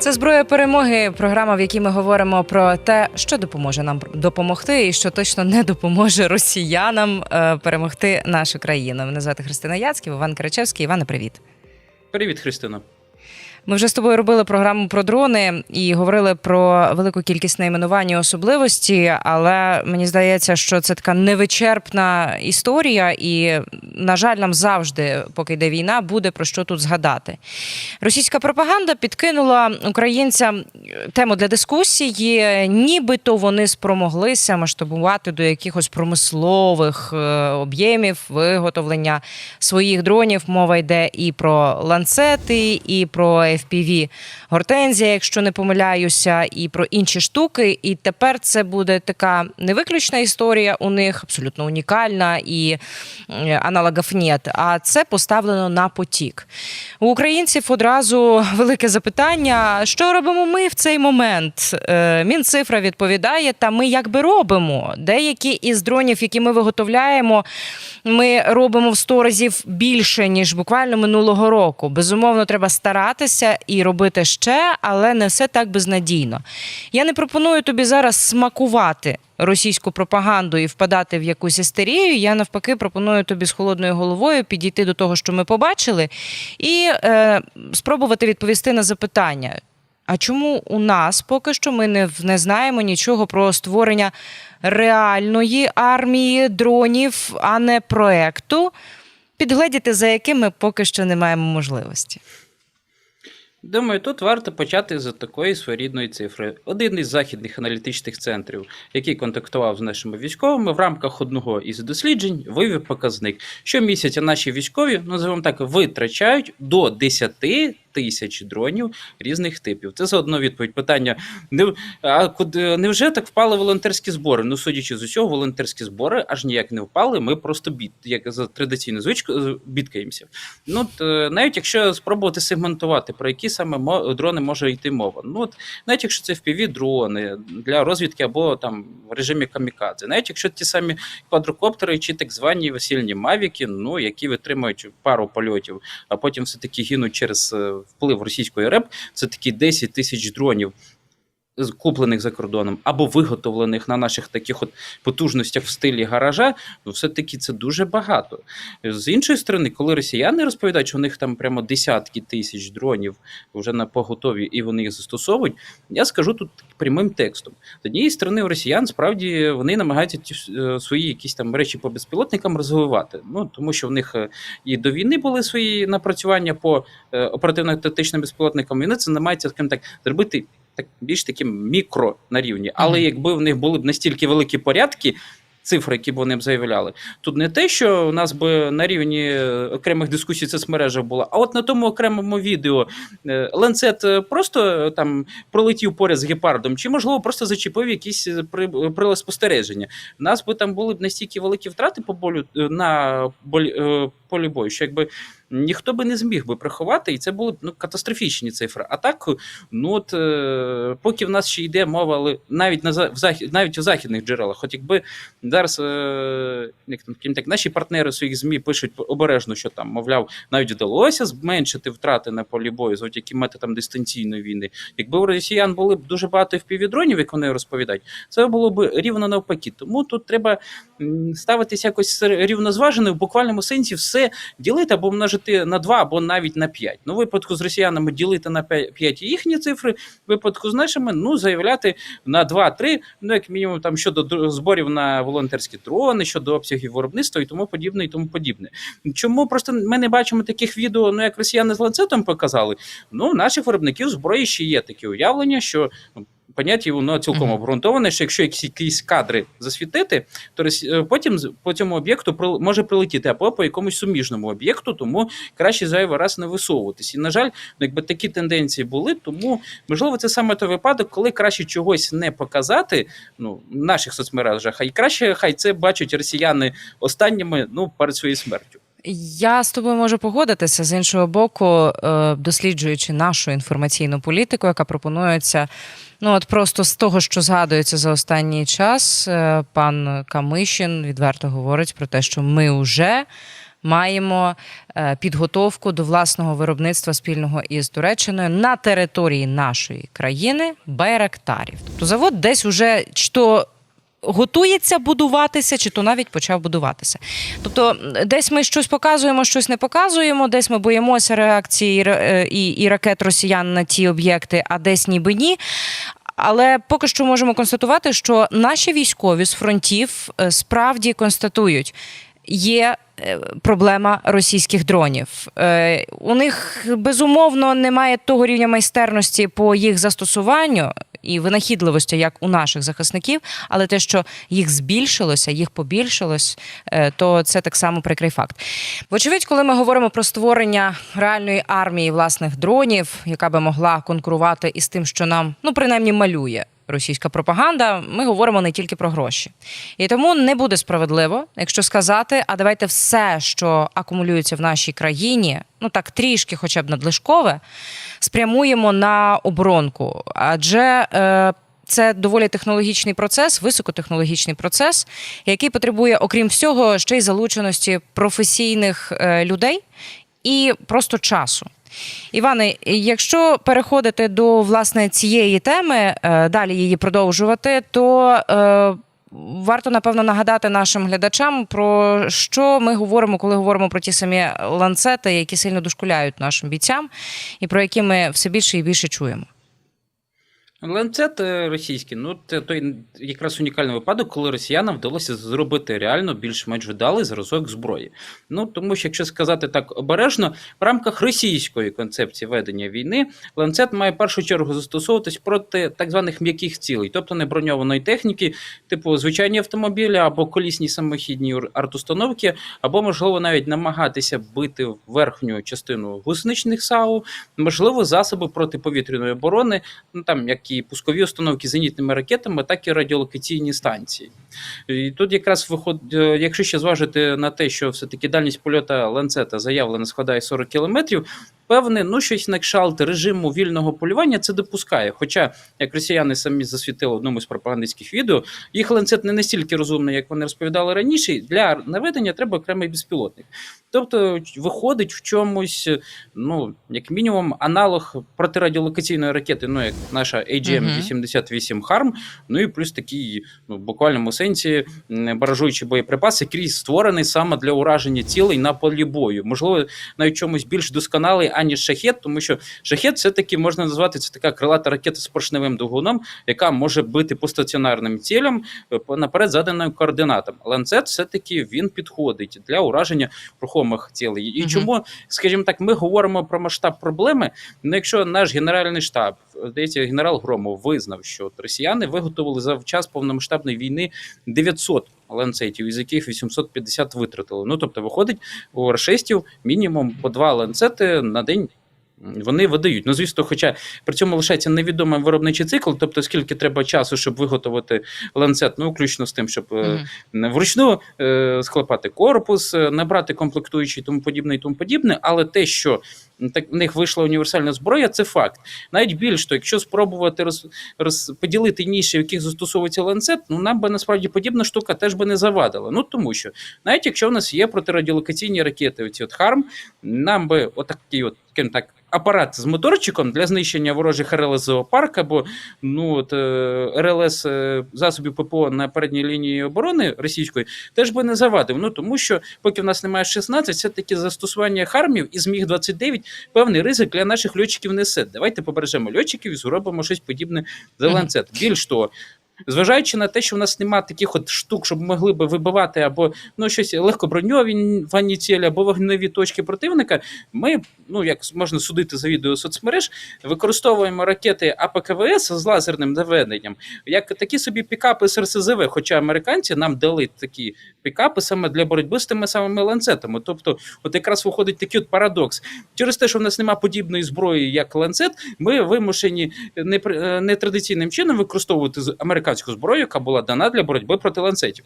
Це зброя перемоги. Програма, в якій ми говоримо про те, що допоможе нам допомогти, і що точно не допоможе росіянам е, перемогти нашу країну. Мене звати Христина Яцьків, Іван Кричевський. Іване, привіт. Привіт, Христина. Ми вже з тобою робили програму про дрони і говорили про велику кількість найменувань і особливості, але мені здається, що це така невичерпна історія, і, на жаль, нам завжди, поки йде війна, буде про що тут згадати. Російська пропаганда підкинула українцям тему для дискусії, нібито вони спромоглися масштабувати до якихось промислових е, об'ємів виготовлення своїх дронів. Мова йде і про ланцети, і про FPV Гортензія, якщо не помиляюся, і про інші штуки. І тепер це буде така невиключна історія у них, абсолютно унікальна і е, аналогів нет. А це поставлено на потік. У українців одразу велике запитання: що робимо ми в цей момент? Е, Мінцифра відповідає: та ми якби робимо. Деякі із дронів, які ми виготовляємо, ми робимо в 100 разів більше ніж буквально минулого року. Безумовно, треба старатися і робити ще, але не все так безнадійно. Я не пропоную тобі зараз смакувати. Російську пропаганду і впадати в якусь істерію. Я навпаки пропоную тобі з холодною головою підійти до того, що ми побачили, і е, спробувати відповісти на запитання. А чому у нас поки що ми не, не знаємо нічого про створення реальної армії дронів, а не проекту, підгледіти за яким ми поки що не маємо можливості? Думаю, тут варто почати з такої своєрідної цифри. Один із західних аналітичних центрів, який контактував з нашими військовими, в рамках одного із досліджень вивів показник. Щомісяця наші військові, називаємо так, витрачають до 10 тисяч дронів різних типів. Це заодно відповідь питання. Не, а куди невже так впали волонтерські збори? Ну, судячи з усього, волонтерські збори аж ніяк не впали. Ми просто бід, як за традиційну звичку, бідкаємося. Ну от, е, навіть якщо спробувати сегментувати, про які саме дрони може йти мова. Ну от навіть якщо це fpv дрони для розвідки або там в режимі камікадзе, навіть якщо ті самі квадрокоптери чи так звані весільні мавіки, ну які витримують пару польотів, а потім все таки гинуть через е, вплив російської РЕП, це такі 10 тисяч дронів. Куплених за кордоном або виготовлених на наших таких от потужностях в стилі гаража, ну все-таки це дуже багато. З іншої сторони, коли росіяни розповідають, що у них там прямо десятки тисяч дронів вже на поготові і вони їх застосовують, я скажу тут прямим текстом. З однієї сторони, у росіян справді вони намагаються ті, е, свої якісь там речі по безпілотникам розвивати. Ну тому що в них е, і до війни були свої напрацювання по е, оперативно-тактичним безпілотникам. Вони це намагаються, скажімо так, зробити. Так більш таким мікро на рівні, але Мгм. якби в них були б настільки великі порядки, цифри, які б вони б заявляли, тут не те, що у нас би на рівні е, окремих дискусій це соцмережах було, а от на тому окремому відео ланцет е, просто е, там пролетів поряд з гепардом, чи можливо просто зачепив якісь при- прилад спостереження. У нас би там були б настільки великі втрати по болю на болі, е, полі бою, що якби. Ніхто би не зміг би приховати, і це були ну, катастрофічні цифри. А так, ну от е, поки в нас ще йде мова, але навіть на в захід, навіть у західних джерелах, хоч якби зараз е, як так, наші партнери своїх ЗМІ пишуть обережно, що там, мовляв, навіть вдалося зменшити втрати на полі бою завдяки методам дистанційної війни. Якби у росіян були б дуже багато впівдронів, як вони розповідають, це було б рівно навпаки. Тому тут треба ставитися якось рівнозважено, в буквальному сенсі все ділити або множити на 2, або навіть на 5. Ну, випадку з росіянами ділити на 5 їхні цифри, випадку з нашими, ну, заявляти на 2-3, ну, як мінімум, там щодо зборів на волонтерські дрони, щодо обсягів виробництва і тому подібне, і тому подібне. Чому просто ми не бачимо таких відео, ну як росіяни з ланцетом показали? Ну, наших виробників зброї ще є такі уявлення, що. Поняття воно цілком обґрунтоване, що якщо якісь, кадри засвітити, то е, потім по цьому об'єкту може прилетіти або по якомусь суміжному об'єкту, тому краще зайвий раз не висовуватись. І на жаль, ну, якби такі тенденції були, тому можливо це саме той випадок, коли краще чогось не показати ну, в наших соцмережах, а й краще хай це бачать росіяни останніми ну перед своєю смертю. Я з тобою можу погодитися з іншого боку, е, досліджуючи нашу інформаційну політику, яка пропонується. Ну, от просто з того, що згадується за останній час, е, пан Камишин відверто говорить про те, що ми вже маємо е, підготовку до власного виробництва спільного із Туреччиною на території нашої країни байрактарів. Тобто завод десь уже чи то готується будуватися, чи то навіть почав будуватися. Тобто, десь ми щось показуємо, щось не показуємо, десь ми боїмося реакції е, і, і ракет росіян на ті об'єкти, а десь ніби ні. Але поки що можемо констатувати, що наші військові з фронтів е, справді констатують, є проблема російських дронів. Е, У них безумовно немає того рівня майстерності по їх застосуванню і винахідливості, як у наших захисників, але те, що їх збільшилося, їх побільшилось, е, то це так само прикрий факт. Вочевидь, коли ми говоримо про створення реальної армії власних дронів, яка би могла конкурувати із тим, що нам ну принаймні малює. Російська пропаганда, ми говоримо не тільки про гроші, і тому не буде справедливо, якщо сказати, а давайте все, що акумулюється в нашій країні, ну так трішки, хоча б надлишкове, спрямуємо на оборонку. Адже е, це доволі технологічний процес, високотехнологічний процес, який потребує, окрім всього, ще й залученості професійних е, людей і просто часу. Іване, якщо переходити до власне цієї теми, е, далі її продовжувати, то е, варто напевно нагадати нашим глядачам про що ми говоримо, коли говоримо про ті самі ланцети, які сильно дошкуляють нашим бійцям, і про які ми все більше і більше чуємо. Ланцет е, російський, ну це той якраз унікальний випадок, коли росіянам вдалося зробити реально більш-менш вдалий зразок зброї. Ну тому що, якщо сказати так обережно, в рамках російської концепції ведення війни ланцет має в першу чергу застосовуватись проти так званих м'яких цілей, тобто не броньованої техніки, типу звичайні автомобілі або колісні самохідні артустановки, або можливо навіть намагатися бити верхню частину гусеничних САУ, можливо, засоби протиповітряної оборони, ну там як і пускові установки з зенітними ракетами, так і радіолокаційні станції. І тут якраз виходить, якщо ще зважити на те, що все-таки дальність польота ланцета заявлена складає 40 кілометрів. Певне, ну щось на кшалт режиму вільного полювання це допускає. Хоча, як росіяни самі засвітили в одному з пропагандистських відео, їх ланцет не настільки розумний, як вони розповідали раніше. Для наведення треба окремий безпілотник. Тобто, виходить в чомусь, ну як мінімум, аналог протирадіолокаційної ракети, ну як наша AGM-88 HARM, ну і плюс такий, ну в буквальному сенсі, м, баражуючий боєприпас, який створений саме для ураження цілей на полі бою. Можливо, навіть чомусь більш досконалий, аніж шахет, тому що шахет все-таки можна назвати це така крилата ракета з поршневим двигуном, яка може бити по стаціонарним цілям е, наперед заданим координатам. Ланцет все-таки він підходить для ураження рухомих цілей. І Мгм. чому, скажімо так, ми говоримо про масштаб проблеми. Ну, якщо наш генеральний штаб, здається, генерал Громов визнав, що росіяни виготовили за час повномасштабної війни 900 ланцетів, із яких 850 витратили. Ну тобто, виходить у рашистів мінімум по два ланцети на день. Вони видають. Ну, звісно, хоча при цьому лишається невідомий виробничий цикл, тобто скільки треба часу, щоб виготовити ланцет, ну включно з тим, щоб е, Мгм. вручну е, склепати корпус, е, набрати комплектуючі і тому подібне і тому подібне. Але те, що так в них вийшла універсальна зброя, це факт. Навіть більш то, якщо спробувати роз, розподілити ніші, в яких застосовується ланцет, ну нам би насправді подібна штука теж би не завадила. Ну тому що навіть якщо в нас є протирадіолокаційні ракети, оці от ХАРМ, нам би отакий от скажімо так. Апарат з моторчиком для знищення ворожих РЛС зоопарк або ну от е, РЛС е, засобів ППО на передній лінії оборони російської теж би не завадив. Ну тому що поки в нас немає 16, все таки застосування хармів із міг 29 певний ризик для наших льотчиків несе. Давайте побережемо льотчиків і зробимо щось подібне за ланцет. Більш того. Зважаючи на те, що в нас немає таких от штук, щоб могли би вибивати або ну щось легкоброньовані цілі, або вогневі точки противника, ми, ну як можна судити за відео соцмереж, використовуємо ракети АПКВС з лазерним наведенням, як такі собі пікапи з РСЗВ, хоча американці нам дали такі пікапи саме для боротьби з тими самими ланцетами. Тобто, от якраз виходить такий от парадокс. Через те, що в нас немає подібної зброї, як ланцет, ми вимушені не- нетрадиційним чином використовувати з- американську зброю, яка була дана для боротьби проти ланцетів.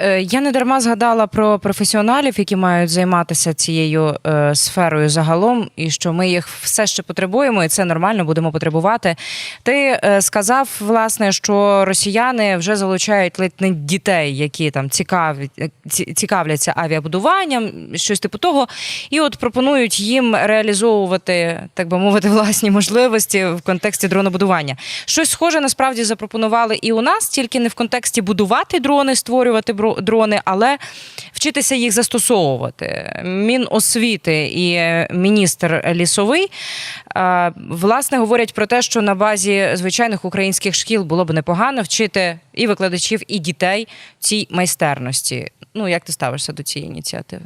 Е, Я не дарма згадала про професіоналів, які мають займатися цією е, сферою загалом, і що ми їх все ще потребуємо, і це нормально будемо потребувати. Ти е, сказав, власне, що росіяни вже залучають ледь не дітей, які там цікаві, е, ці- цікавляться авіабудуванням, щось типу того, і от пропонують їм реалізовувати, так би мовити, власні можливості в контексті дронобудування. Щось схоже насправді запропонували і у нас, тільки не в контексті будувати дрони, створювати бро- дрони, але вчитися їх застосовувати. Міносвіти і е, міністр лісовий е, власне говорять про те, що на базі звичайних українських шкіл було б непогано вчити і викладачів, і дітей цій майстерності. Ну як ти ставишся до цієї ініціативи?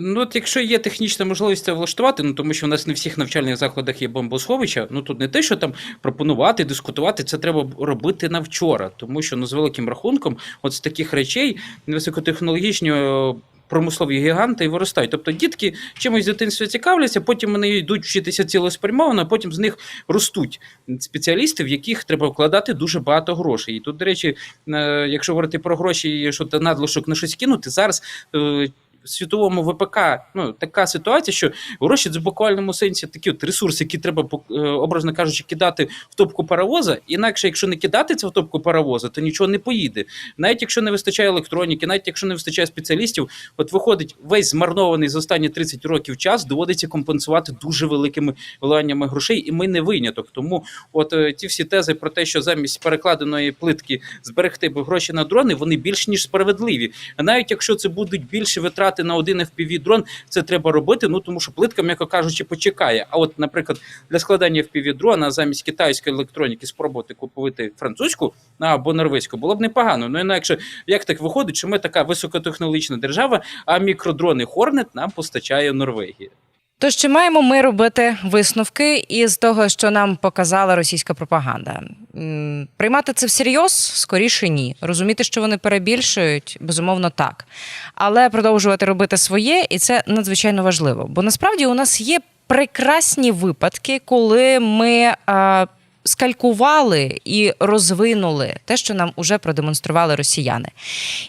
Ну, от якщо є технічна можливість це влаштувати, ну тому що в нас не в всіх навчальних закладах є бомбосховища, ну тут не те, що там пропонувати, дискутувати, це треба робити на вчора. Тому що ну, з великим рахунком, от з таких речей високотехнологічні. е, Промислові гіганти і виростають. Тобто дітки чимось в дитинстві цікавляться, потім вони йдуть вчитися цілеспрямовано, а потім з них ростуть спеціалісти, в яких треба вкладати дуже багато грошей. І тут, до речі, е, якщо говорити про гроші, що надлишок на щось кинути, зараз е, світовому ВПК ну, така ситуація, що гроші це в буквальному сенсі такі от ресурси, які треба, е, образно кажучи, кидати в топку паровоза. Інакше, якщо не кидати це в топку паровоза, то нічого не поїде. Навіть якщо не вистачає електроніки, навіть якщо не вистачає спеціалістів, от виходить весь змарнований за останні 30 років час, доводиться компенсувати дуже великими вливаннями грошей, і ми не виняток. Тому от е, ті всі тези про те, що замість перекладеної плитки зберегти б гроші на дрони, вони більш ніж справедливі. А навіть якщо це будуть більше витрати на один fpv дрон, це треба робити. Ну тому що плитка, м'яко кажучи, почекає. А от, наприклад, для складання fpv дрона замість китайської електроніки спробувати купувати французьку або норвезьку було б непогано. Ну інакше як так виходить, що ми така високотехнологічна держава, а мікродрони Hornet нам постачає Норвегія. Тож чи маємо ми робити висновки із того, що нам показала російська пропаганда? Приймати це всерйоз? Скоріше ні. Розуміти, що вони перебільшують, безумовно, так. Але продовжувати робити своє, і це надзвичайно важливо. Бо насправді у нас є прекрасні випадки, коли ми. А, Скалькували і розвинули те, що нам уже продемонстрували росіяни.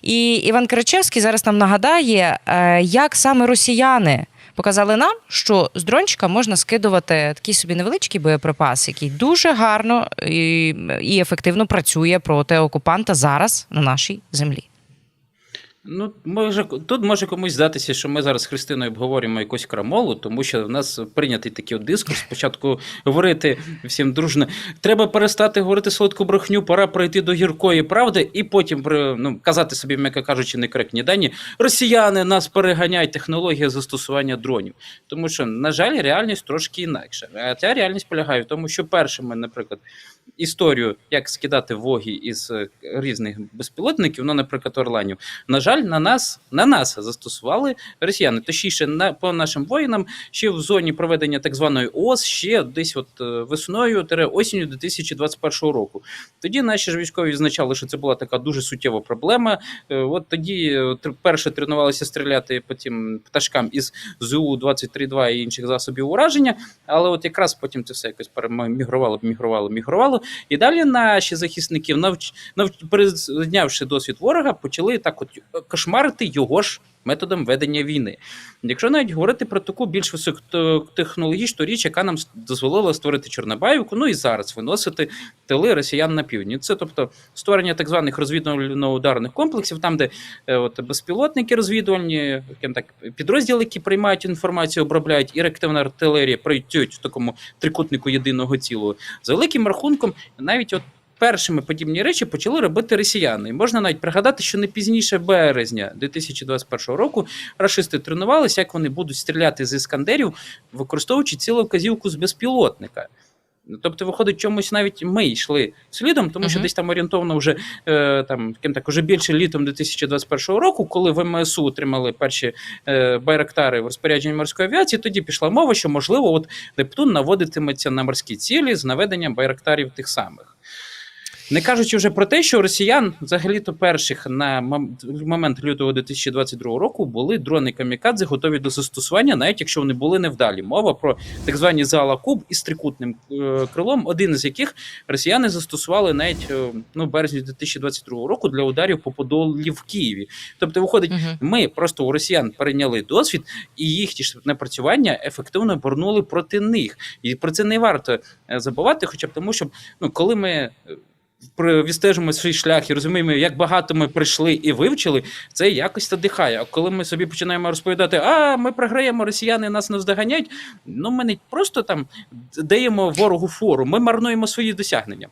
І Іван Кричевський зараз нам нагадає, е, як саме росіяни показали нам, що з дрончика можна скидувати такий собі невеличкий боєприпас, який дуже гарно і, ефективно працює проти окупанта зараз на нашій землі. Ну, може, тут може комусь здатися, що ми зараз з Христиною обговорюємо якусь крамолу, тому що в нас прийнятий такий от дискурс. Спочатку говорити всім дружно. Треба перестати говорити солодку брехню, пора пройти до гіркої правди, і потім ну, казати собі, м'яко кажучи, некоректні дані. Росіяни нас переганяють технологія застосування дронів. Тому що, на жаль, реальність трошки інакша. А ця реальність полягає в тому, що першими, наприклад, історію, як скидати воги із е, різних безпілотників, ну, наприклад, орланів, на жаль, на нас на нас застосували росіяни. Точніше, на по нашим воїнам ще в зоні проведення так званої ООС, ще десь от е, весною осінню 2021 року. Тоді наші ж військові відзначали, що це була така дуже суттєва проблема. Е, От тоді е, перше тренувалися стріляти по тим пташкам із ЗУ 23-2 і інших засобів ураження. Але от якраз потім це все якось перемігрувало, мігрувало, мігрувало. І далі наші захисники, навч, навч, перезнявши досвід ворога, почали так от кошмарити його ж методом ведення війни. Якщо навіть говорити про таку більш високотехнологічну річ, яка нам дозволила створити Чорнобаївку, ну і зараз виносити тили росіян на півдні. Це тобто створення так званих розвідувально-ударних комплексів, там, де е, от, безпілотники розвідувальні, так, підрозділи, які приймають інформацію, обробляють, і реактивна артилерія працюють в такому трикутнику єдиного цілого. За великим рахунком, навіть от. Першими подібні речі почали робити росіяни. І можна навіть пригадати, що не пізніше березня 2021 року рашисти тренувалися, як вони будуть стріляти з іскандерів, використовуючи цілу вказівку з безпілотника. Тобто, виходить, чомусь навіть ми йшли слідом, тому що Мгм. десь там орієнтовно вже е, там ким так уже більше літом 2021 року, коли в МСУ отримали перші е, байрактари в розпорядженні морської авіації, тоді пішла мова, що можливо, от Нептун наводитиметься на морські цілі з наведенням байрактарів тих самих. Не кажучи вже про те, що росіян взагалі-то перших на момент лютого 2022 року були дрони камікадзе готові до застосування, навіть якщо вони були невдалі. Мова про так звані зала Куб із трикутним е, крилом, один із яких росіяни застосували навіть е, ну, березні 2022 року для ударів по Подолі в Києві. Тобто, виходить, Мгм. ми просто у росіян перейняли досвід, і їхні ж напрацювання ефективно обернули проти них. І про це не варто е, забувати, хоча б тому, що ну, коли ми. Відстежимо свій шлях і розуміємо, як багато ми прийшли і вивчили, це якось надихає. А коли ми собі починаємо розповідати, а ми програємо, росіяни нас наздоганять, ну ми не просто там даємо ворогу фору, ми марнуємо свої досягнення.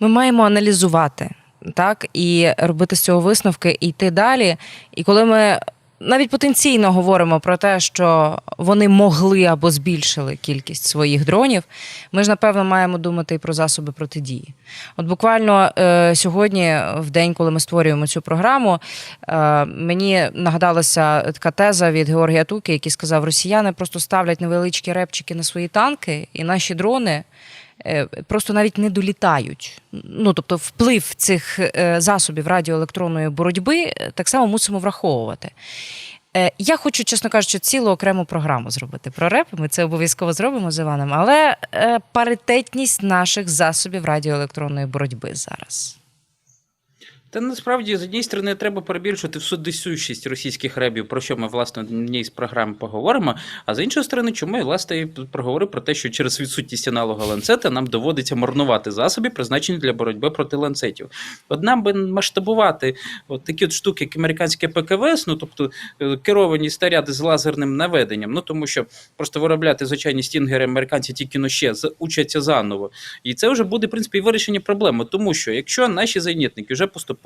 Ми маємо аналізувати так і робити з цього висновки і йти далі. І коли ми навіть потенційно говоримо про те, що вони могли або збільшили кількість своїх дронів, ми ж напевно маємо думати і про засоби протидії. От буквально е, сьогодні, в день, коли ми створюємо цю програму, е, мені нагадалася така теза від Георгія Туки, який сказав: росіяни просто ставлять невеличкі репчики на свої танки, і наші дрони просто навіть не долітають. Ну тобто, вплив цих е, засобів радіоелектронної боротьби е, так само мусимо враховувати. Е, Я хочу, чесно кажучи, цілу окрему програму зробити про реп. Ми це обов'язково зробимо з Іваном, але е, паритетність наших засобів радіоелектронної боротьби зараз. Та насправді з однієї сторони треба перебільшувати всюдисущість російських ребів, про що ми власне в одній з програм поговоримо. А з іншої сторони, чому я власне проговорив про те, що через відсутність аналога ланцета нам доводиться марнувати засоби, призначені для боротьби проти ланцетів. От нам би масштабувати от такі от штуки, як американське ПКВС, ну тобто е, керовані снаряди з лазерним наведенням. Ну тому що просто виробляти звичайні стінгери американці тільки ну ще учаться заново. І це вже буде в принципі вирішення проблеми, тому що якщо наші зенітники вже поступово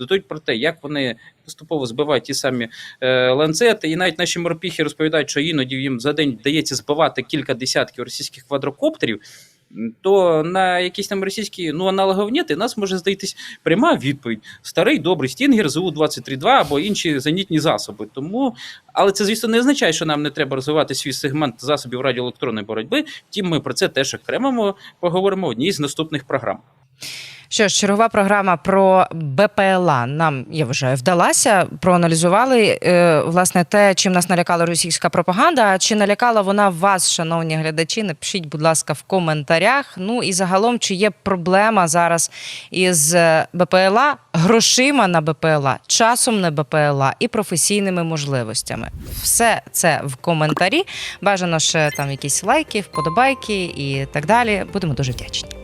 дадуть про те, як вони поступово збивають ті самі е, ланцети, і навіть наші морпіхи розповідають, що іноді їм за день вдається збивати кілька десятків російських квадрокоптерів. То на якісь там російські ну аналоговніти нас може здатись пряма відповідь: старий добрий стінгер зу 23 або інші зенітні засоби. Тому, але це звісно не означає, що нам не треба розвивати свій сегмент засобів радіоелектронної боротьби. Втім, ми про це теж окремо поговоримо в одній з наступних програм. Що ж, чергова програма про БПЛА нам, я вважаю, вдалася. Проаналізували е, власне те, чим нас налякала російська пропаганда. Чи налякала вона вас, шановні глядачі? Напишіть, будь ласка, в коментарях. Ну і загалом, чи є проблема зараз із е, БПЛА, грошима на БПЛА, часом на БПЛА і професійними можливостями. Все це в коментарі. Бажано ще там якісь лайки, вподобайки і так далі. Будемо дуже вдячні.